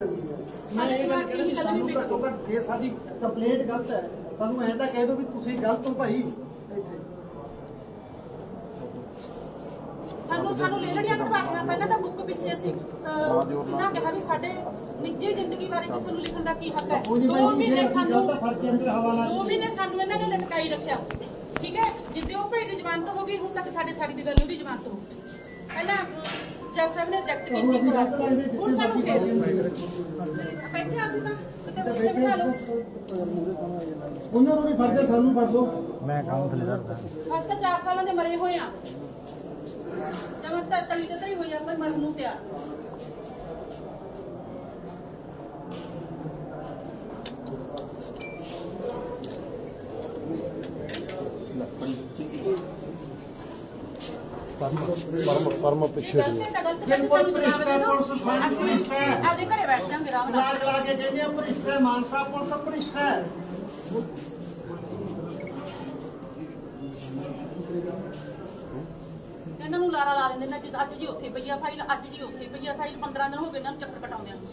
ਮੈਂ ਇਹ ਗੱਲ ਕਹਿੰਦਾ ਵੀ ਸਾਨੂੰ ਘੱਟੋ ਘੱਟ ਜੇ ਸਾਡੀ ਕੰਪਲੇਂਟ ਗਲਤ ਹੈ ਸਾਨੂੰ ਐਂ ਤਾਂ ਕਹਿ ਦਿਓ ਵੀ ਤੁਸੀਂ ਗਲਤ ਹੋ ਭਾਈ। ਇੱਥੇ। ਸਾਨੂੰ ਸਾਨੂੰ ਲੈ ਲੜੀਆਂ ਕਢਵਾ ਕੇ ਪਹਿਲਾਂ ਤਾਂ ਬੁੱਕ ਪਿੱਛੇ ਅਸੀਂ ਅਹ, ਇਹਨਾਂ ਕਿਹਾ ਵੀ ਸਾਡੇ ਨਿੱਜੀ ਜ਼ਿੰਦਗੀ ਬਾਰੇ ਕਿਸੇ ਨੂੰ ਲਿਖਣ ਦਾ ਕੀ ਹੱਕ ਹੈ? ਉਹ ਨਹੀਂ ਦੋ ਭਾਈ ਜੇ ਮਹੀਨੇ ਅਸੀਂ ਸਾਨੂੰ ਗਲਤ ਆ, ਫੜ ਕੇ ਅੰਦਰ ਹਵਾਲਾ ਦੋ ਮਹੀਨੇ ਸਾਨੂੰ ਇਹਨਾਂ ਨੇ ਲਟਕਾਈ ਰੱਖਿਆ। ਠੀਕ ਹੈ? ਜਿੱਦੇ ਉਹ ਭਾਈ ਦੀ ਜ਼ਮਾਨਤ ਹੋ ਗਈ ਹੁਣ ਤੱਕ ਸਾਡੇ ਸਾਰੀ ਦੀ ਗੱਲ ਉਹਦੀ ਜ਼ਮਾਨਤ ਹੋ ਗਈ। ਸਾਹਿਬ ਨੇ ਰਿਜੈਕਟ ਤੁਹਾਨੂੰ ਅਸੀਂ ਗਲਤ ਕੀਤੀ ਲੱਗਦੇ ਹੁਣ ਸਾਨੂੰ ਜਿੱਥੇ ਫੇਰ ਬਾਕੀ ਬੈਠੇ ਅਸੀਂ ਤਾਂ ਕਿਤੇ ਬੈਠੇ ਬਿਠਾ ਲਓ। ਉਹਨਾਂ ਨੂੰ ਵੀ ਫੜਦੇ ਸਾਨੂੰ ਫੜ ਲਓ। ਮੈਂ ਕਾਉਂਸਲਰ ਦਾ ਅਸੀਂ ਤਾਂ 4 ਸਾਲਾਂ ਦੇ ਮਰੇ ਹੋਏ ਆ। ਜਮਨ ਤਾਂ ਤਲੀ ਤੇ ਤਰੀ ਹੋਈ ਆ ਮੈਂ ਮਰਨ ਨੂੰ ਤਿਆਰ। ਪਰਮ ਪਿੱਛੇ ਦੀ ਸਾਨੂੰ ਦੇ ਦਿਓ। ਪੁਲਿਸ ਪੁਲਿਸ ਹੈ। ਆਪਦੇ ਘਰੇ ਬੈਠ ਜਾਂਗੇ ਆਰਾਮ ਨਾਲ ਲਾਗ ਲਾ ਕੇ ਕਹਿੰਦੇ ਆ ਭ੍ਰਿਸ਼ਟ ਮਾਨਸਾ ਪੁਲਿਸ ਭ੍ਰਿਸ਼ਟ ਇਹਨਾਂ ਨੂੰ ਲਾਰਾ ਲਾ ਦਿੰਦੇ ਨੇ ਅੱਜ ਜੀ ਉੱਥੇ ਪਈ ਆ ਫਾਈਲ ਅੱਜ ਜੀ ਉੱਥੇ ਪਈ ਆ ਫਾਈਲ 15 ਦਿਨ ਹੋ ਗਏ ਇਹਨਾਂ ਨੂੰ ਚੱਕਰ ਕਟਾਉਂਦਿਆਂ ਨੂੰ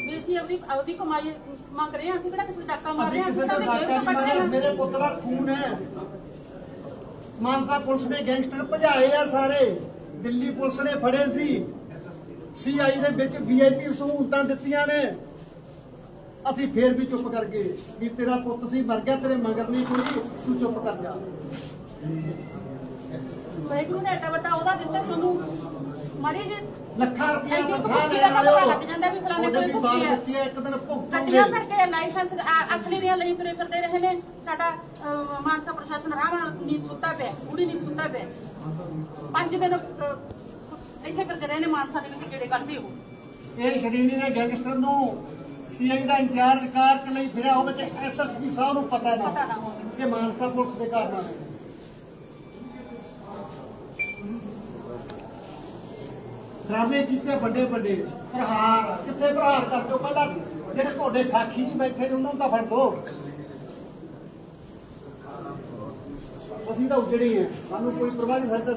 ਵੀ ਅਸੀਂ ਆਪਦੀ ਆਪਦੀ ਕਮਾਈ ਮੰਗ ਰਹੇ ਹਾਂ ਅਸੀਂ ਕਿਹੜਾ ਕਿਸੇ ਦਾ ਡਾਕਾ ਮਾਰ ਰਹੇ ਕਿਸੇ ਅਸੀਂ ਤਾਂ ਮੇਰੇ ਪੁੱਤ ਦਾ ਖੂਨ ਹੈ ਮਾਨਸਾ ਪੁਲਿਸ ਨੇ ਗੈਂਗਸਟਰ ਭਜਾਏ ਆ ਸਾਰੇ। ਦਿੱਲੀ ਪੁਲਿਸ ਨੇ ਫੜੇ ਸੀ। ਸੀਆਈ ਦੇ ਵਿੱਚ ਵੀਆਈਪੀ ਸਹੂਲਤਾਂ ਦਿੱਤੀਆਂ ਨੇ। ਅਸੀਂ ਫੇਰ ਵੀ ਚੁੱਪ ਕਰ ਗਏ ਵੀ ਤੇਰਾ ਪੁੱਤ ਸੀ, ਮਰ ਗਿਆ, ਤੇਰੇ ਮਗਰ ਨਹੀਂ ਕੋਈ, ਤੂੰ ਚੁੱਪ ਕਰ ਜਾ। ਵਾਹਿਗੁਰੂ ਨੇ ਐਡਾ ਵੱਡਾ ਉਹਦਾ ਦਿੱਤਾ ਸਾਨੂੰ। ਮਾੜੀ ਜੀ ਲੱਖਾਂ ਰੁਪਇਆ ਇੱਕ ਤਨਖਾਹ ਭੁੱਕੀ ਲੈਣ ਦਾ ਪਤਾ ਵਾਲਿਓ ਲੱਗ ਜਾਂਦਾ ਵੀ ਫਲਾਣੇ ਉਹਦੇ ਕੋਲ ਵੀ ਬਾਲ ਭੁੱਕੀ ਹੈ। ਬੱਚੇ ਇੱਕ ਦਿਨ ਭੁਗਤਣਗੇ ਗੱਡੀਆਂ ਫੜ ਕੇ ਲਾਇਸੈਂਸ ਅ- ਅਸਲੀ ਦੀਆਂ ਲਈ ਤੁਰੇ ਫਿਰਦੇ ਰਹੇ ਨੇ ਸਾਡਾ ਅਹ, ਮਾਨਸਾ ਪ੍ਰਸ਼ਾਸਨ ਆਰਾਮ ਨਾਲ ਨੀਂਦ ਸੁੱਤਾ ਪਿਆ ਪੂਰੀ ਨੀਂਦ ਸੁੱਤਾ ਪਿਆ ਪੰਜ ਦਿਨ ਅਹ, ਇੱਥੇ ਫਿਰਦੇ ਰਹੇ ਨੇ ਮਾਨਸਾ ਦੇ ਵਿੱਚ ਕਿਹੜੇ ਕੱਢਦੇ ਹੋ ਇਹ ਸ਼੍ਰੇਣੀ ਨੇ ਗੈਂਗਸਟਰ ਨੂੰ ਸੀਆਈ ਦਾ ਇੰਚਾਰਜ ਕਾਰ ਚ ਲਈ ਫਿਰਿਆ ਹੋਵੇ ਤੇ ਐਸਐਸਪੀ ਸਾਹਿਬ ਨੂੰ ਪਤਾ ਨਾ ਪਤਾ ਨਾ ਹੋਵੇ। ਕਿ ਮਾਨਸਾ ਪੁਲਿਸ ਦੇ ਕਾਰਨਾਂ ਨੇ ਡਰਾਮੇ ਕੀਤੇ ਵੱਡੇ ਵੱਡੇ, ਪ੍ਰਹਾਰ, ਕਿੱਥੇ ਪ੍ਰਹਾਰ ਕਰ ਦਿਓ ਪਹਿਲਾਂ ਜਿਹੜੇ ਤੁਹਾਡੇ ਸਾਖੀ ਜੀ ਬੈਠੇ ਨੇ, ਉਹਨਾਂ ਨੂੰ ਤਾਂ ਫੜ ਦੋ। ਅਸੀਂ ਤਾਂ ਉਜੜੇ ਹੀ ਸਾਨੂੰ ਕੋਈ ਪਰਵਾਹ ਨਹੀਂ, ਸਾਡੇ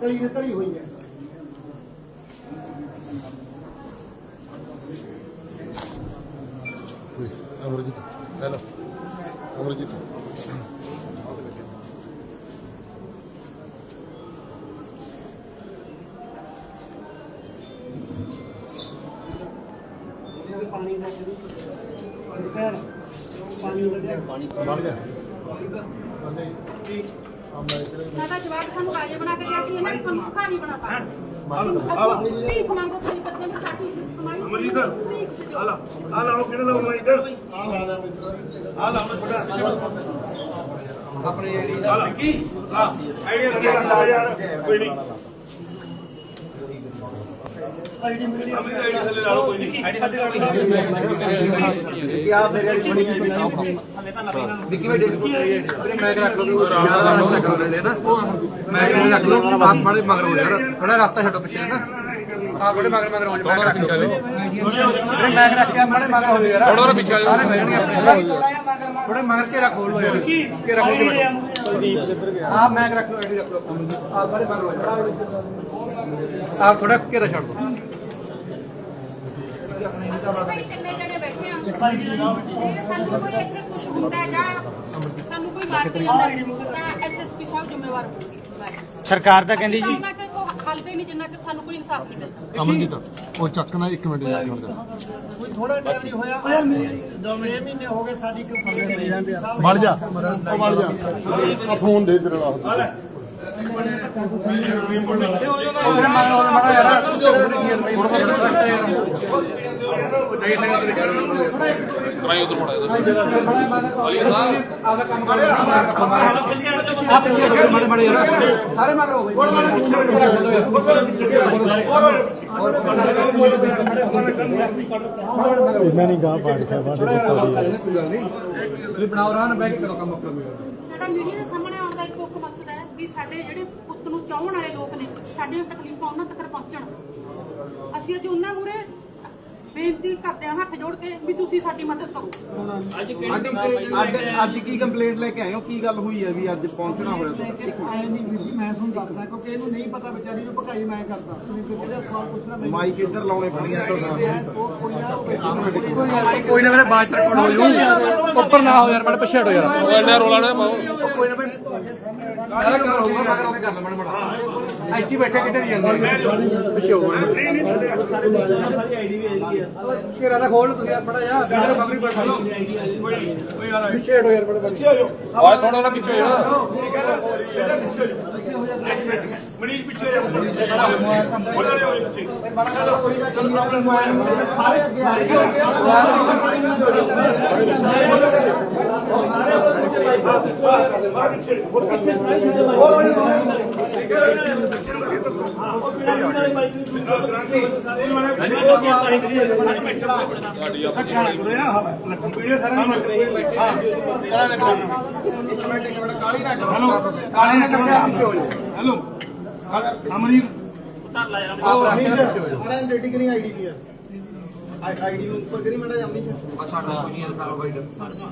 ਤਲੀ ਨੇ ਧਰੀ ਹੋਈ ਹੈ। ਅਮਰਜੀਤ ਹੈਲੋ ਅਮਰਜੀਤ ਸਾਨੂੰ ਰਾਜੇ ਬਣਾ ਕੇ ਦਿਆ ਸੀ ਇਹਨਾਂ ਨੇ ਸਾਨੂੰ ਸੁਖਾਰੀ ਬਣਾ ਪਾ ਭੀਖ ਮੰਗੋ ਤੁਸੀਂ ਕਰਦੇ ਨੇ ਸਾਡੀ ਕਮਾਈ। ਅਮਰਜੀਤ ਆ ਲਾ ਆ ਲਾ ਉਹ ਕਿਹੜਾ ਲਾਉਣਾ ਇੱਧਰ? ਆ ਲਾ ਮੈਂ ਛੋਟਾ ਆਪਣੇ ਏਰੀਆ ਦਾ ਕੀ ਆ ਆਈਡੀਆ ਲੱਗਿਆ ਯਾਰ ਕੋਈ ਨਹੀਂ। ਆਈਡੀ ਮੇਰੀ ਆਈਡੀ ਥੱਲੇ ਲਾ ਲਓ ਕੋਈ ਨਹੀਂ ਆਈਡੀ ਥੱਲੇ ਲਾ ਲਓ ਕੀ ਆ ਮੇਰੇ ਵਾਲੀ ਬਣੀ ਵਿੱਕੀ ਬੇਟੇ ਵੀਰੇ ਮੈਂ ਰੱਖ ਲਓ ਜ਼ਿਆਦਾ ਰਸਤਾ ਕਰ ਲੈਣੇ ਨਾ ਮੈਂ ਕਿਹਾ ਰੱਖ ਲਓ। ਆਪ ਮਾੜੇ ਮਗਰ ਹੋ ਯਾਰ ਥੋੜਾ ਰਸਤਾ ਛੱਡੋ ਪਿੱਛੇ ਨਾ ਆ ਥੋੜੇ ਮਗਰ ਮਗਰ ਹੋ ਜਾ। ਮੈਂ ਰੱਖ ਲਓ ਵੀਰੇ ਮੈਂ ਰੱਖ ਕੇ ਮਾੜੇ ਮਗਰ ਹੋ ਯਾਰ ਥੋੜਾ ਪਿੱਛੇ ਆ ਸਾਰੇ ਬਹਿਣਗੇ ਆਪਣੇ ਥੋੜੇ ਮਗਰ ਕੇ ਰੱਖੋ ਲੋ ਯਾਰ ਕੇ ਰੱਖੋ ਕੇ ਬੈਠੋ ਆਪ ਮੈਂ ਰੱਖ ਲਓ ਐਡੀ ਰੱਖ ਲਓ ਆਪ ਮਾੜੇ ਮਗਰ ਹੋ ਜਾ ਆਪ ਥੋੜਾ ਘੇਰਾ ਛੱਡ ਦਿਓ ਭਾਈ ਤਿੰਨੇ ਜਣੇ ਬੈਠੇ ਆ ਜੇ ਸਾਨੂੰ ਕੋਈ ਇੱਥੇ ਕੁਝ ਹੁੰਦਾ ਹੈ ਜਾਂ ਸਾਨੂੰ ਕੋਈ ਮਾਰ ਕੇ ਜਾਂਦਾ ਤਾਂ ਐਸਐਸਪੀ ਸਾਹਿਬ ਜ਼ਿੰਮੇਵਾਰ ਹੋਣਗੇ ਸਰਕਾਰ ਤਾਂ ਕਹਿੰਦੀ ਜੀ ਉਹਨਾਂ ਕਿ ਕੋਈ ਹੱਲ ਦੇ ਨਹੀਂ ਜਿੰਨਾ ਕਿ ਸਾਨੂੰ ਕੋਈ ਇਨਸਾਫ ਨਹੀਂ ਮਿਲਦਾ ਅਮਰਜੀਤ ਉਹ ਚੱਕਣਾ 1 ਮਿੰਟ ਜਾ ਕੇ ਕੋਈ ਥੋੜਾ ਟਾਈਮ ਨਹੀਂ ਹੋਇਆ 6 ਮਹੀਨੇ ਹੋ ਗਏ ਸਾਡੀ ਕੋਈ ਫਸਲ ਨਹੀਂ ਜਾਂਦੇ ਵੜ ਜਾ। ਉਹ ਵੜ ਜਾ। ਆ। ਫੋਨ ਦੇ ਤੇਰੇ ਨਾਲ ਉਹ ਮਗਰ ਹੋ ਮਾੜਾ ਯਾਰ ਹੁਣ ਕਰਾਈ ਉਧਰ ਮੜਾ ਅਲੀ ਸਾਹਿਬ ਆਪਦਾ ਕੰਮ ਕਰੋ ਆਪ ਪਿੱਛੇ ਰੱਖੋ ਮਾੜੇ ਮਾੜੇ ਯਾਰ ਸਾਰੇ ਮਗਰ ਹੋ ਗਏ ਇਹਨਾਂ ਨੇ ਗਾਹ ਪਾੜ ਕੇ ਬਾਅਦ ਥੋੜਾ ਜਿਹਾ ਕੋਈ ਗੱਲ ਨਹੀਂ ਤੁਸੀਂ ਬਣਾਓ ਰਾਹ ਨਾ ਬਹਿ ਕੇ ਕਰੋ ਕੰਮ ਆਪਣਾ ਕੋਈ ਸਾਡਾ ਮੀਡੀਆ ਦੇ ਸਾਹਮਣੇ ਆਉਣ ਦਾ ਇੱਕ ਮੁੱਖ ਮਕਸਦ ਹੈ ਵੀ ਸਾਡੇ ਜਿਹੜੇ ਪੁੱਤ ਨੂੰ ਚਾਹਣ ਵਾਲੇ ਲੋਕ ਨੇ ਸਾਡੀਆਂ ਤਕਲੀਫਾਂ ਉਹਨਾਂ ਤੱਕ ਪਹੁੰਚਣ। ਅਸੀਂ ਅੱਜ ਉਹਨਾਂ ਮੂਰੇ ਬੇਨਤੀ ਕਰਦੇ ਆ ਹੱਥ ਜੋੜ ਕੇ ਵੀ ਤੁਸੀਂ ਸਾਡੀ ਮਦਦ ਕਰੋ। ਅੱਜ ਅੱਜ ਕੀ ਕੰਪਲੇਂਟ ਲੈ ਕੇ ਆਏ ਹੋ? ਕੀ ਗੱਲ ਹੋਈ ਹੈ ਵੀ ਅੱਜ ਪਹੁੰਚਣਾ ਹੋਇਆ ਤੁਸੀਂ ਆਏ ਨਹੀਂ ਵੀਰ ਜੀ ਮੈਂ ਤੁਹਾਨੂੰ ਦੱਸਦਾ ਕਿਉਂਕਿ ਇਹਨੂੰ ਨਹੀਂ ਪਤਾ ਵਿਚਾਰੀ ਨੂੰ ਭਕਾਈ ਮੈਂ ਕਰਦਾ। ਤੁਸੀਂ ਕਿਹੜਾ ਸਵਾਲ ਪੁੱਛਣਾ ਮਾਈਕ ਇੱਧਰ ਲਾਉਣੇ ਪੈਣਗੇ ਉਹ ਕੋਈ ਨਾ ਮੇਰੇ ਬਾਅਦ ਚ ਰਿਕਾਰਡ ਹੋ ਜੂ। ਉੱਪਰ ਨਾ ਹੋ ਯਾਰ ਮੈਂ ਪਿੱਛੇ ਹਟੋ ਯਾਰ। ਰੋਲਾ ਨਾ ਪਾਓ। ਯਾਰ ਕਰ ਹੋਊਗਾ ਮਗਰ ਉਹਨੇ ਕਰ ਲੈ ਮੜ ਮੜ ਇੱਥੇ ਬੈਠੇ ਕਿੱਥੇ ਨਹੀਂ ਜਾਂਦੇ ਪਿੱਛੇ ਹੋ ਨਹੀਂ ਨਹੀਂ ਥੱਲੇ ਘੇਰਾ ਦਾ ਖੋਲ ਤੁਸੀਂ ਮੜਾ ਜਾ ਵੀਡੀਓ ਮਗਰੀ ਬੈਠਾ ਲਓ ਕੋਈ ਗੱਲ ਨਹੀਂ ਪਿੱਛੇ ਹਟੋ ਯਾਰ ਮੜ ਪਿੱਛੇ ਹੋ ਜਾਓ ਆਹ ਥੋੜਾ ਨਾ ਪਿੱਛੇ ਹੋ ਮਨੀਸ਼ ਪਿੱਛੇ ਜਾ ਉਹਨਾਂ ਦੇ ਹੋਏ ਪਿੱਛੇ ਚਲੋ ਕੋਈ ਪ੍ਰੋਬਲਮ ਹੋਇਆ ਸਾਰੇ ਅੱਗੇ ਆ ਪਿੱਛੇ ਹੋਰ ਪਿੱਛੇ ਸਾਡੀ ਆਪਣੀ ਹੈਲੋ ਕਾਲੇ ਨੇ ਕਿੱਥੇ ਪਿੱਛੇ ਹੋ ਜਾ ਹੈਲੋ ਅਮਰੀ ਅਰੇ ਰੈਡੀ ਕਰੀ ਆਈਡੀ ਕੀ ਹੈ ਆਈਡੀ ਨੂੰ ਉੱਪਰ ਕਰੀ ਮੜਾ ਜਾਮਨੀ ਸਾਡਾ ਕੋਈ ਨਹੀਂ ਕਰ ਲਓ ਬਾਈ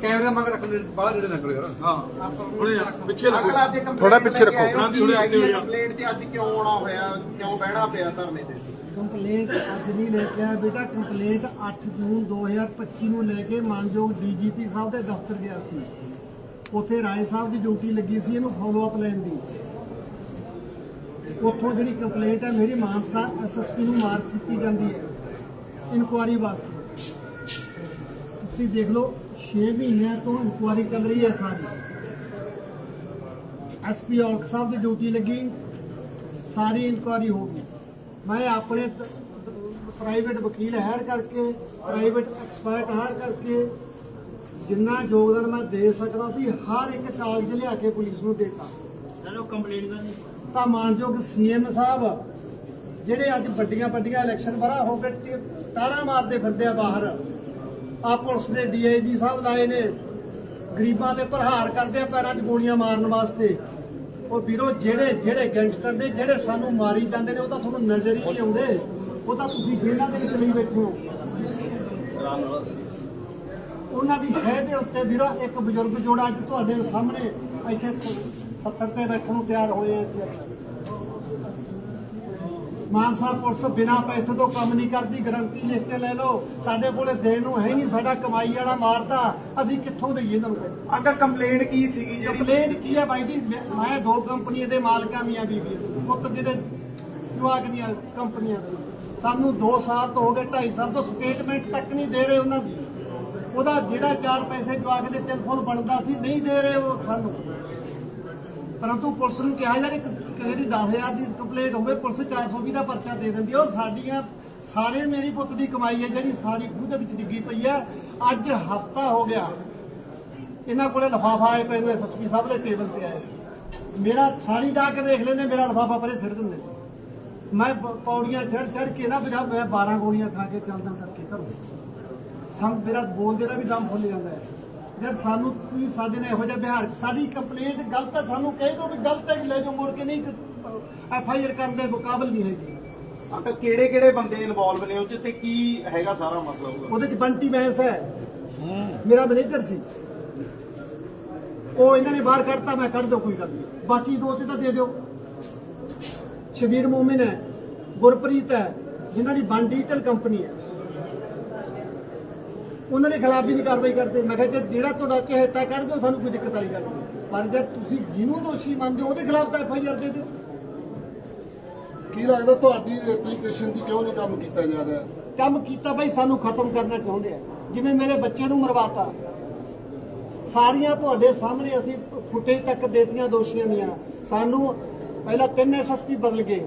ਕੈਮਰਾ ਮਗਰ ਰੱਖ ਲੈ ਬਾਹਰ ਜਿਹੜੇ ਨਾ ਕਰੋ ਯਾਰ ਹਾਂ। ਥੋੜੇ ਪਿੱਛੇ ਲੱਗੋ ਅਗਲਾ ਅੱਜ ਥੋੜਾ ਪਿੱਛੇ ਰੱਖੋ। ਕ੍ਰਾਂਤੀ ਥੋੜੇ ਅੱਗੇ ਹੋ ਜਾ ਕੰਪਲੇਂਟ ਤੇ ਅੱਜ ਕਿਉਂ ਆਉਣਾ ਹੋਇਆ ਕਿਉਂ ਬਹਿਣਾ ਪਿਆ ਧਰਨੇ ਤੇ? ਕੰਪਲੇਂਟ ਅੱਜ ਨਹੀਂ ਲੈ ਕੇ ਆਇਆ ਬੇਟਾ। ਕੰਪਲੇਂਟ 8 ਜੂਨ 2025 ਨੂੰ ਲੈ ਕੇ ਮਾਨਯੋਗ ਡੀਜੀਪੀ ਸਾਹਿਬ ਦੇ ਦਫ਼ਤਰ ਗਿਆ ਸੀ। ਉੱਥੇ ਰਾਏ ਸਾਹਿਬ ਦੀ ਡਿਊਟੀ ਲੱਗੀ ਸੀ ਇਹਨੂੰ ਫਾਲੋ ਅਪ ਲੈਣ ਦੀ। ਉੱਥੋਂ ਜਿਹੜੀ ਕੰਪਲੇਂਟ ਹੈ ਮੇਰੀ ਮਾਨਸਾ ਐਸਐਸਪੀ ਨੂੰ ਮਾਰਕ ਕੀਤੀ ਜਾਂਦੀ ਹੈ। ਇਨਕੁਆਰੀ ਵਾਸਤੇ। ਤੁਸੀਂ ਦੇਖ ਲਓ 6 ਮਹੀਨਿਆਂ ਤੋਂ ਇਨਕੁਆਰੀ ਚੱਲ ਰਹੀ ਹੈ ਸਾਰੀ। ਐਸਪੀ ਔਲਖ ਸਾਹਿਬ ਦੀ ਡਿਊਟੀ ਲੱਗੀ ਸਾਰੀ ਇਨਕੁਆਰੀ ਹੋ ਗਈ। ਮੈਂ ਆਪਣੇ ਪ੍ਰਾਈਵੇਟ ਵਕੀਲ ਹਾਇਰ ਕਰਕੇ ਪ੍ਰਾਈਵੇਟ ਐਕਸਪਰਟ ਹਾਇਰ ਕਰਕੇ ਜਿੰਨਾ ਯੋਗਦਾਨ ਮੈਂ ਦੇ ਸਕਦਾ ਸੀ ਹਰ ਇੱਕ ਕਾਗਜ਼ ਲਿਆ ਕੇ ਪੁਲਿਸ ਨੂੰ ਦਿੱਤਾ। ਚਲੋ ਕੰਪਲੀਟ ਤਾਂ ਮਾਨਯੋਗ ਸੀਐਮ ਸਾਹਿਬ ਜਿਹੜੇ ਅੱਜ ਵੱਡੀਆਂ ਵੱਡੀਆਂ ਇਲੈਕਸ਼ਨ ਬਰਾ ਹੋ ਕੇ ਟੇ- ਮਾਰਦੇ ਫਿਰਦੇ ਆ ਬਾਹਰ। ਆ ਪੁਲਿਸ ਦੇ ਡੀਆਈਜੀ ਸਾਹਿਬ ਲਾਏ ਨੇ। ਗਰੀਬਾਂ ਤੇ ਪ੍ਰਹਾਰ ਕਰਦੇ ਆ ਪੈਰਾਂ 'ਚ ਗੋਲੀਆਂ ਮਾਰਨ ਵਾਸਤੇ। ਉਹ ਵੀਰੋ, ਜਿਹੜੇ ਜਿਹੜੇ ਗੈਂਗਸਟਰ ਨੇ, ਜਿਹੜੇ ਸਾਨੂੰ ਮਾਰੀ ਜਾਂਦੇ ਨੇ, ਉਹ ਤਾਂ ਤੁਹਾਨੂੰ ਨਜ਼ਰ ਹੀ ਨਹੀਂ ਆਉਂਦੇ। ਉਹ ਤਾਂ ਤੁਸੀਂ ਜੇਲ੍ਹਾਂ ਦੇ ਵਿੱਚ ਲਈ ਬੈਠੇ ਹੋ। ਉਹਨਾਂ ਦੀ ਸ਼ਹਿ ਦੇ ਉੱਤੇ ਵੀਰੋ, ਇੱਕ ਬਜ਼ੁਰਗ ਜੋੜਾ ਅੱਜ ਤੁਹਾਡੇ ਸਾਹਮਣੇ ਇੱਥੇ ਪੱਥਰ ਤੇ ਬੈਠਣ ਨੂੰ ਤਿਆਰ ਹੋਏ ਆ ਮਾਨਸਾ ਪੁਲਿਸ ਬਿਨਾਂ ਪੈਸੇ ਤੋਂ ਕੰਮ ਨਹੀਂ ਕਰਦੀ ਗਰੰਟੀ ਲਿਖ ਕੇ ਲੈ ਲਓ। ਸਾਡੇ ਕੋਲੇ ਦੇਣ ਨੂੰ ਹੈ ਨਹੀਂ ਸਾਡਾ ਕਮਾਈ ਵਾਲਾ ਮਾਰਦਾ। ਅਸੀਂ ਕਿੱਥੋਂ ਦੇਈਏ ਇਹਨਾਂ ਨੂੰ ਅੰਕਲ ਕੰਪਲੇਂਟ ਕੀ ਸੀਗੀ ਜਿਹੜੀ? ਕੰਪਲੇਂਟ ਕੀ ਹੈ ਬਾਈ ਜੀ? ਮੈਂ ਮੈਂ ਦੋ ਕੰਪਨੀਆਂ ਦੇ ਮਾਲਕਾਂ ਮੀਆਂ ਬੀਬੀ। ਪੁੱਤ ਜਿਹੜੇ ਜਵਾਕ ਦੀਆਂ ਕੰਪਨੀਆਂ ਦੇ। ਸਾਨੂੰ 2 ਸਾਲ ਤੋਂ ਹੋ ਗਏ 2.5 ਸਾਲ ਤੋਂ ਸਟੇਟਮੈਂਟ ਤੱਕ ਨਹੀਂ ਦੇ ਰਹੇ ਉਹਨਾਂ ਦੀ। ਉਹਦਾ ਜਿਹੜਾ ਚਾਰ ਪੈਸੇ ਜਵਾਕ ਦੇ ਟੈਲੀਫੋਨ ਬਣਦਾ ਸੀ ਨਹੀਂ ਦੇ ਰਹੇ ਉਹ ਸਾਨੂੰ। ਪਰੰਤੂ ਪੁਲਿਸ ਨੂੰ ਕਿਹਾ ਯਾਰ ਇੱਕ ਕਿਸੇ ਦੀ 10000 ਦੀ ਕੰਪਲੇਂਟ ਹੋਵੇ, ਪੁਲਿਸ 420 ਦਾ ਪਰਚਾ ਦੇ ਦਿੰਦੀ ਹੈ ਉਹ ਸਾਡੀਆਂ ਸਾਰੇ ਮੇਰੀ ਪੁੱਤ ਦੀ ਕਮਾਈ ਹੈ ਜਿਹੜੀ ਸਾਰੀ ਖੂਹ ਦੇ ਵਿੱਚ ਡਿੱਗੀ ਪਈ ਹੈ ਅੱਜ ਹਫਤਾ ਹੋ ਗਿਆ। ਇਹਨਾਂ ਕੋਲੇ ਲਫਾਫਾ ਆਏ ਪਏ ਨੂੰ ਐਸਐਸਪੀ ਸਾਹਿਬ ਦੇ ਟੇਬਲ ਤੇ ਆਏ। ਮੇਰਾ ਸਾਰੀ ਡਾ ਕੇ ਦੇਖ ਲੈਂਦੇ, ਮੇਰਾ ਲਫਾਫਾ ਪਰੇ ਸਿੱਟ ਦਿੰਦੇ। ਮੈਂ ਪ- ਪੌੜੀਆਂ ਚੜ ਚੜ ਕੇ ਨਾ ਮੇਰਾ ਮੈਂ 12 ਗੋਲੀਆਂ ਖਾ ਕੇ ਚੱਲਦਾ ਕਰਕੇ ਘਰੋਂ ਸਮ ਮੇਰਾ ਬੋਲਦੇ ਦਾ ਵੀ ਦਮ ਫੁੱਲ ਜਾਂਦਾ ਹੈ। ਜਦ ਸਾਨੂੰ ਤੁਸੀਂ ਸਾਡੇ ਨਾਲ ਇਹੋ ਜਿਹਾ ਵਿਹਾਰ ਸਾਡੀ ਕੰਪਲੇਂਟ ਗਲਤ ਹੈ ਸਾਨੂੰ ਕਹਿ ਦਿਓ ਵੀ ਗਲਤ ਹੈ ਕਿ ਲੈ ਜਾਓ ਮੁੜ ਕੇ ਨਹੀਂ ਐਫ ਆਈ ਆਰ ਕਰਨ ਦੇ ਮੁਕਾਬਲ ਨਹੀਂ ਹੈਗੀ। ਅੰਕਲ ਕਿਹੜੇ ਕਿਹੜੇ ਬੰਦੇ ਇਨਵੋਲਵ ਨੇ ਉਹ ਚ ਤੇ ਕੀ ਹੈਗਾ ਸਾਰਾ ਮਸਲਾ ਉਹਦਾ ਉਹਦੇ ਚ ਬੰਟੀ ਬੈਂਸ ਹੈ। ਮੇਰਾ ਮੈਨੇਜਰ ਸੀ। ਉਹ ਇਹਨਾਂ ਨੇ ਬਾਹਰ ਕੱਢਤਾ ਮੈਂ ਕੱਢ ਦੋ ਕੋਈ ਗੱਲ ਨਹੀਂ। ਬਾਕੀ ਦੋ ਤੇ ਤਾਂ ਦੇ ਦਿਓ। ਸ਼ਬੀਰ ਮੋਮਿਨ ਹੈ ਗੁਰਪ੍ਰੀਤ ਹੈ ਜਿਨ੍ਹਾਂ ਦੀ ਬਨ ਡਿਜੀਟਲ ਕੰਪਨੀ ਹੈ। ਉਹਨਾਂ ਦੇ ਖਿਲਾਫ ਵੀ ਨਹੀਂ ਕਾਰਵਾਈ ਕਰਦੇ। ਮੈਂ ਕਿਹਾ ਜੇ ਜਿਹੜਾ ਤੁਹਾਡਾ ਚਹੇਤਾ ਕੱਢ ਦਿਓ ਸਾਨੂੰ ਕੋਈ ਦਿੱਕਤ ਵਾਲੀ ਗੱਲ ਨਹੀਂ। ਪਰ ਜੇ ਤੁਸੀਂ ਜਿਹਨੂੰ ਦੋਸ਼ੀ ਮੰਨਦੇ ਹੋ ਉਹਦੇ ਖਿਲਾਫ ਤਾਂ ਐਫ ਆਈ ਆਰ ਦੇ ਦਿਓ। ਕੀ ਲੱਗਦਾ ਤੁਹਾਡੀ ਐਪਲੀਕੇਸ਼ਨ ਦੀ ਕਿਉਂ ਨਹੀਂ ਕੰਮ ਕੀਤਾ ਜਾ ਰਿਹਾ? ਕੰਮ ਕੀਤਾ ਬਈ ਸਾਨੂੰ ਖਤਮ ਕਰਨਾ ਚਾਹੁੰਦੇ ਆ। ਜਿਵੇਂ ਮੇਰੇ ਬੱਚੇ ਨੂੰ ਮਰਵਾਤਾ। ਸਾਰੀਆਂ ਤੁਹਾਡੇ ਸਾਹਮਣੇ ਅਸੀਂ ਫੁਟੇਜ ਤੱਕ ਦੇਤੀਆਂ ਦੋਸ਼ੀਆਂ ਦੀਆਂ। ਸਾਨੂੰ ਪਹਿਲਾਂ ਤਿੰਨ ਐਸਐਸਪੀ ਬਦਲ ਗਏ।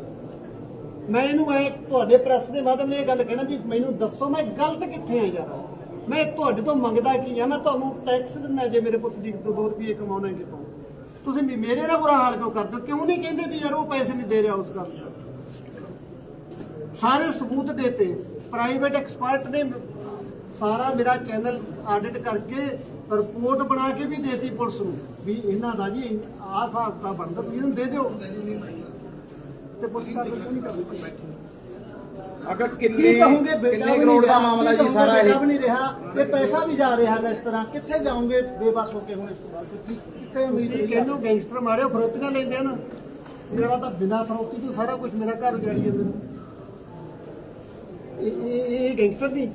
ਮੈਂ ਇਹਨੂੰ ਮੈਂ ਤੁਹਾਡੇ ਪ੍ਰੈਸ ਦੇ ਮਾਧਿਅਮ ਨਾਲ ਇਹ ਗੱਲ ਕਹਿਣਾ ਵੀ ਮੈਨੂੰ ਦੱਸੋ ਮੈਂ ਗਲਤ ਕਿੱਥੇ ਆ ਯਾਰ ਮੈਂ ਤੁਹਾਡੇ ਤੋਂ ਮੰਗਦਾ ਕੀ ਆ? ਮੈਂ ਤੁਹਾਨੂੰ ਟੈਕਸ ਦਿੰਦਾ ਜੇ ਮੇਰੇ ਪੁੱਤ ਦੀ ਤੋਂ 2 ਰੁਪਏ ਕਮਾਉਣਾ ਕਿਤੋਂ। ਤੁਸੀਂ ਮੇਰੇ ਨਾਲ ਬੁਰਾ ਹਾਲ ਕਿਉਂ ਕਰਦੇ ਹੋ? ਕਿਉਂ ਨਹੀਂ ਕਹਿੰਦੇ ਵੀ ਯਾਰ ਉਹ ਪੈਸੇ ਨਹੀਂ ਦੇ ਰਿਹਾ ਉਸ ਕੰਮ ਸਾਰੇ ਸਬੂਤ ਦੇਤੇ। ਪ੍ਰਾਈਵੇਟ ਐਕਸਪਰਟ ਨੇ ਸਾਰਾ ਮੇਰਾ ਚੈਨਲ ਆਡਿਟ ਕਰਕੇ ਰਿਪੋਰਟ ਬਣਾ ਕੇ ਵੀ ਦੇਤੀ ਪੁਲਿਸ ਨੂੰ। ਵੀ ਇਹਨਾਂ ਦਾ ਜੀ ਆਹ ਹਿਸਾਬ ਤਾਂ ਬਣਦਾ, ਤੁਸੀਂ ਇਹਨੂੰ ਦੇ ਦਿਓ। ਤੇ ਪੁਲਿਸ ਕਾਰਵਾਈ ਕਿਉਂ ਨਹੀਂ ਕਰਦੀ ਅਗਰ ਕੀ ਕਿੰਨੇ ਕਹੋਗੇ ਬੇਟਾ ਕਿੰਨੇ ਵੀ ਕਰੋੜ ਨਹੀਂ ਦਾ ਰਿਹਾ, ਮਾਮਲਾ ਕੀ ਜੀ ਕਹੋਗੇ ਸਾਰਾ ਬੇਟਾ ਇਹ? ਵੀ ਨਹੀਂ ਰਿਹਾ? ਤੇ ਪੈਸਾ ਵੀ ਜਾ ਰਿਹਾ ਹੈ ਇਸ ਤਰ੍ਹਾਂ। ਕਿੱਥੇ ਜਾਓਗੇ ਬੇਬਸ ਹੋ ਕੇ ਹੁਣ ਇਸ ਤੋਂ ਬਾਅਦ? ਕਿੱਥੇ- ਕਿੱਥੇ ਉਮੀਦ ਤੁਸੀਂ ਕਹਿੰਦੇ ਗੈਂਗਸਟਰ ਮਾਰਿਓ ਫਰੋਤੀਆਂ ਲੈਂਦੇ ਆ ਨਾ। ਜਿਹੜਾ ਤਾਂ ਬਿਨਾਂ ਫਰੋਤੀ ਤੋਂ ਸਾਰਾ ਕੁਝ ਮੇਰਾ ਘਰ ਉਜਾੜੀ ਜਾਂਦੇ ਨੇ ਇਹ ਇਹ ਇਹ ਗੈਂਗਸਟਰ ਨਹੀਂ।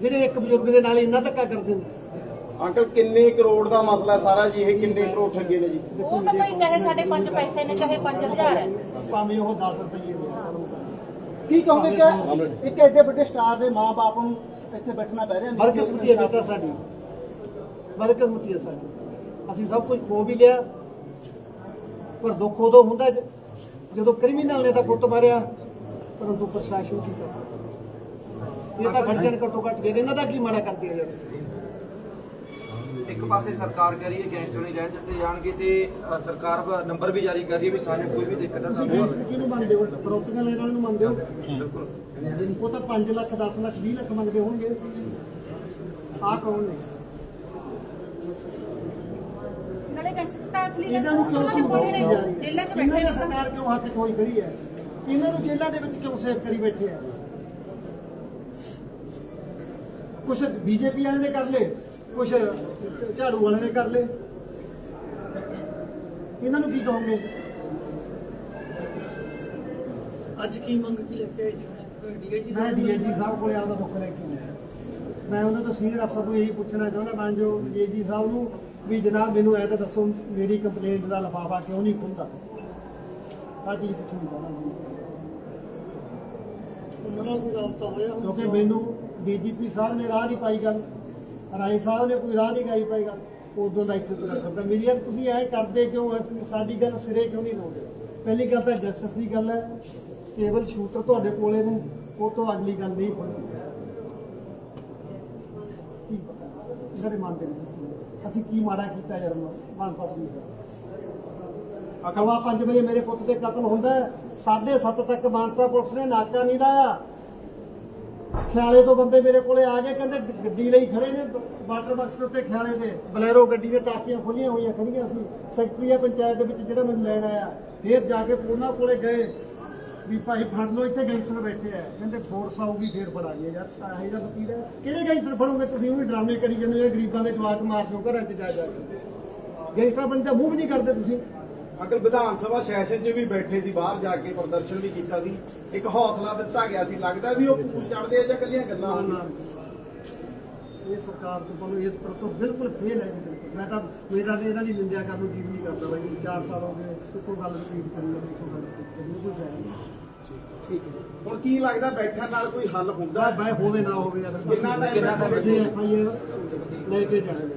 ਜਿਹੜੇ ਇੱਕ ਬਜ਼ੁਰਗ ਦੇ ਨਾਲ ਇੰਨਾ ਧੱਕਾ ਕਰਦੇ ਨੇ। ਅੰਕਲ ਕਿੰਨੇ ਕਰੋੜ ਦਾ ਮਸਲਾ ਸਾਰਾ ਜੀ? ਇਹ ਕਿੰਨੇ ਕਰੋੜ ਠੱਗੇ ਨੇ ਜੀ? ਉਹ ਤਾਂ ਭਾਈ ਚਾਹੇ ਸਾਡੇ 5 ਪੈਸੇ ਨੇ ਚਾਹੇ 5000 ਹੈ। ਭਾਵੇਂ ਉਹ 10 ਰੁਪਏ ਦੇ ਕੀ ਕਹੋਗੇ ਕਿ ਇੱਕ ਐਡੇ ਵੱਡੇ ਸਟਾਰ ਦੇ ਮਾਪੇ ਨੂੰ ਇੱਥੇ ਬੈਠਣਾ ਪੈ ਰਿਹਾ ਬਰਕਸਮਤੀ ਹੈ ਬੇਟਾ ਸਾਡੀ। ਬਰਕਸਮਤੀ ਹੈ ਸਾਡੀ। ਅਸੀਂ ਸਭ ਕੁਝ ਖੋ ਵੀ ਲਿਆ। ਪਰ ਦੁੱਖ ਉਦੋਂ ਹੁੰਦਾ ਜਦੋਂ ਕ੍ਰਿਮੀਨਲ ਨੇ ਤਾਂ ਪੁੱਤ ਮਾਰਿਆ ਪਰੰਤੂ ਪ੍ਰਸ਼ਾਸਨ ਕੀ ਕਰਦਾ? ਇਹ ਤਾਂ ਖੜਕਣ ਘੱਟੋ ਘੱਟ ਦੇ ਇਹਨਾਂ ਦਾ ਕੀ ਮਾੜਾ ਕਰਦੇ ਆ ਯਾਰ ਇੱਕ ਪਾਸੇ ਸਰਕਾਰ ਕਹਿ ਰਹੀ ਹੈ ਗੈਂਗਸਟਰ ਨਹੀਂ ਰਹਿਣ ਦਿੱਤੇ ਜਾਣਗੇ ਤੇ ਅ, ਸਰਕਾਰ ਨੰਬਰ ਵੀ ਜਾਰੀ ਕਰ ਰਹੀ ਹੈ ਵੀ ਸਾਨੂੰ ਕੋਈ ਵੀ ਦਿੱਕਤ ਆ ਸਾਨੂੰ ਗੈਂਗਸਟਰ ਕਿਹਨੂੰ ਮੰਨਦੇ ਹੋ? ਫਰੋਤੀਆਂ ਲੈਣ ਵਾਲੇ ਨੂੰ ਮੰਨਦੇ ਹੋ? ਉਹ ਤਾਂ 5 ਲੱਖ 10 ਲੱਖ 20 ਲੱਖ ਮੰਗਦੇ ਹੋਣਗੇ। ਆਹ ਕੌਣ ਨੇ? ਨਾਲੇ ਗੈਂਗਸਟਰ ਅਸਲੀ ਇਹਨਾਂ ਨੂੰ ਕਿਉਂ ਸੰਭਾਲੀ ਨੇ ਜੇਲ੍ਹਾਂ 'ਚ ਬੈਠੇ ਨੇ ਸਰਕਾਰ ਕਿਉਂ ਹੱਥ ਖੋਈ ਖੜੀ ਹੈ? ਇਹਨਾਂ ਨੂੰ ਜੇਲ੍ਹਾਂ ਦੇ ਵਿੱਚ ਕਿਉਂ ਸੇਫ ਕਰੀ ਬੈਠੇ ਆ ਕੁਛ ਬੀਜੇਪੀ ਵਾਲੇ ਨੇ ਕਰ ਲੇ ਕੁਛ ਝਾੜੂ ਵਾਲੇ ਨੇ ਕਰ ਲੇ ਇਹਨਾਂ ਨੂੰ ਕੀ ਕਹੋਗੇ? ਅੱਜ ਕੀ ਮੰਗ ਕੀ ਲੈ ਕੇ ਆਏ ਜੀ? ਡੀਆਈਜੀ ਮੈਂ ਸਾਹਿਬ ਕੋਲੇ ਆਪਦਾ ਦੁੱਖ ਲੈ ਕੇ ਆਇਆ। ਮੈਂ ਉਹਨਾਂ ਤੋਂ ਸੀਨੀਅਰ ਅਫਸਰ ਨੂੰ ਇਹੀ ਪੁੱਛਣਾ ਚਾਹੁੰਦਾ ਮੈਂ ਜੋ ਡੀਏਜੀ ਸਾਹਿਬ ਨੂੰ ਵੀ ਜਨਾਬ ਮੈਨੂੰ ਐ ਤਾਂ ਦੱਸੋ ਮੇਰੀ ਕੰਪਲੇਂਟ ਦਾ ਲਿਫਾਫਾ ਕਿਉਂ ਨਹੀਂ ਖੁੱਲਦਾ? ਆ ਚੀਜ਼ ਪੁੱਛਣੀ ਚਾਹੁੰਦਾ ਉਹਨਾਂ ਨਾਲ ਕੋਈ ਰਾਬਤਾ ਹੋਇਆ ਹੁਣ ਕਿਉਂਕਿ ਮੈਨੂੰ ਡੀਜੀਪੀ ਸਾਹਿਬ ਨੇ ਰਾਹ ਨਹੀਂ ਪਾਈ ਗੱਲ। ਰਾਏ ਸਾਹਿਬ ਨੇ ਕੋਈ ਰਾਹ ਨਹੀਂ ਗਾਈ ਪਾਈ ਉਦੋਂ ਦਾ ਇੱਥੇ ਤੱਕ ਕਰਦਾ ਮੇਰੀ ਯਾਰ ਤੁਸੀਂ ਐ ਕਰਦੇ ਕਿਉਂ ਹੋ ਤੁਸੀਂ ਸਾਡੀ ਗੱਲ ਸਿਰੇ ਕਿਉਂ ਨਹੀਂ ਲਾਉਂਦੇ? ਪਹਿਲੀ ਗੱਲ ਤਾਂ ਜਸਟਿਸ ਦੀ ਗੱਲ ਹੈ ਕੇਵਲ ਸ਼ੂਟਰ ਤੁਹਾਡੇ ਕੋਲੇ ਨੇ ਉਹ ਤੋਂ ਅਗਲੀ ਗੱਲ ਨਹੀਂ ਹੋਣੀ। ਕੀ ਪਤਾ? ਇਹਨਾਂ ਅਸੀਂ ਕੀ ਮਾੜਾ ਕੀਤਾ ਯਾਰ ਮਾਨਸਾ ਸਿੰਘ ਅਕਵਾ 5 ਵਜੇ ਮੇਰੇ ਪੁੱਤ ਦੇ ਕਤਲ ਹੁੰਦਾ ਹੈ, ਸਾਢੇ ਸੱਤ ਤੱਕ ਮਾਨਸਾ ਪੁਲਿਸ ਨੇ ਨਾਕਾ ਨਹੀਂ ਲਾਇਆ। ਖਿਆਲੇ ਤੋਂ ਬੰਦੇ ਮੇਰੇ ਕੋਲੇ ਆ ਗਏ, ਕਹਿੰਦੇ ਗੱਡੀ ਲਈ ਖੜੇ ਨੇ, ਵਾਟਰ ਬਾਕਸ ਦੇ ਉੱਤੇ ਖਿਆਲੇ ਦੇ। ਬਲੈਰੋ ਗੱਡੀ ਦੇ ਟਾਕੀਆਂ ਖੁੱਲੀਆਂ ਹੋਈਆਂ ਖੜੀਆਂ ਸੀ। ਸੈਕਟਰੀ ਪੰਚਾਇਤ ਦੇ ਵਿੱਚ ਜਿਹੜਾ ਮੈਨੂੰ ਲੈਣ ਆਇਆ। ਫੇਰ ਜਾ ਕੇ ਉਹਨਾਂ ਕੋਲੇ ਗਏ, ਵੀ ਭਾਈ ਫੜ ਲਓ, ਇੱਥੇ ਗੈਂਗਸਟਰ ਬੈਠੇ ਆ। ਕਹਿੰਦੇ ਫੋਰਸ ਆਊਗੀ, ਫੇਰ ਫੜਾਂਗੇ ਯਾਰ, ਤਾਂ ਇਹਦਾ ਵਕੀਲ ਹੈ ਕਿਹੜੇ ਗੈਂਗਸਟਰ ਫੜੋਗੇ ਤੁਸੀਂ? ਉਹ ਵੀ ਡਰਾਮੇ ਕਰੀ ਜਾਂਦੇ ਹੋ ਗਰੀਬਾਂ ਦੇ ਜਵਾਕ ਮਾਰ ਦਿਓ, ਘਰਾਂ 'ਚ ਜਾ ਜਾ ਕੇ। ਗੈਂਗਸਟਰ ਬਣ ਮੂਵ ਨਹੀਂ ਕਰਦੇ ਤੁਸੀਂ। ਅੰਕਲ ਵਿਧਾਨ ਸਭਾ ਸੈਸ਼ਨ 'ਚ ਵੀ ਬੈਠੇ ਸੀ ਬਾਹਰ ਜਾ ਕੇ ਪ੍ਰਦਰਸ਼ਨ ਵੀ ਕੀਤਾ ਸੀ ਇੱਕ ਹੌਸਲਾ ਦਿੱਤਾ ਗਿਆ ਸੀ ਲੱਗਦਾ ਵੀ ਉਹ ਪੂਰ ਚੜਦੇ ਆ ਜਾਂ ਕੱਲੀਆਂ ਗੱਲਾਂ ਨਾ। ਇਹ ਸਰਕਾਰ ਤੋਂ ਕੋਲ ਇਸ ਪਰ ਤੋਂ ਬਿਲਕੁਲ ਫੇਲ ਹੈ ਜੀ। ਬਿਲਕੁਲ। ਮੈਂ ਤਾਂ ਮੇਰਾ ਤੇ ਇਹਦਾ ਨਹੀਂ ਨਿੰਦਿਆ ਕਰਨ ਨੂੰ ਜੀ ਨਹੀਂ ਕਰਦਾ ਬਾਈ 4 ਸਾਲ ਹੋ ਗਏ ਇੱਕੋ ਗੱਲ ਰਿਪੀਟ ਕਰੀ ਜਾਂਦੇ ਇੱਕੋ ਗੱਲ ਫਾਇਦਾ ਨਹੀਂ। ਠੀਕ ਹੈ। ਹੁਣ ਕੀ ਲੱਗਦਾ ਬੈਠਣ ਨਾਲ ਕੋਈ ਹੱਲ ਹੁੰਦਾ? ਬਸ ਬੈ ਹੋਵੇ ਨਾ ਹੋਵੇ ਕਿੰਨਾ FIR ਲੈ ਕੇ ਜਾਣਗੇ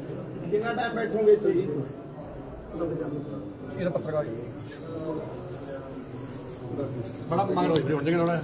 ਕਿੰਨਾ ਟਾਈਮ ਬੈਠੋਗੇ ਜੀ ਇਹ ਤਾਂ ਪੱਤਰਕਾਰ ਹੀ ਹੈ। ਬੜਾ ਮੰਗ ਹੋਈ ਹੁਣ ਜਿਹੜਾ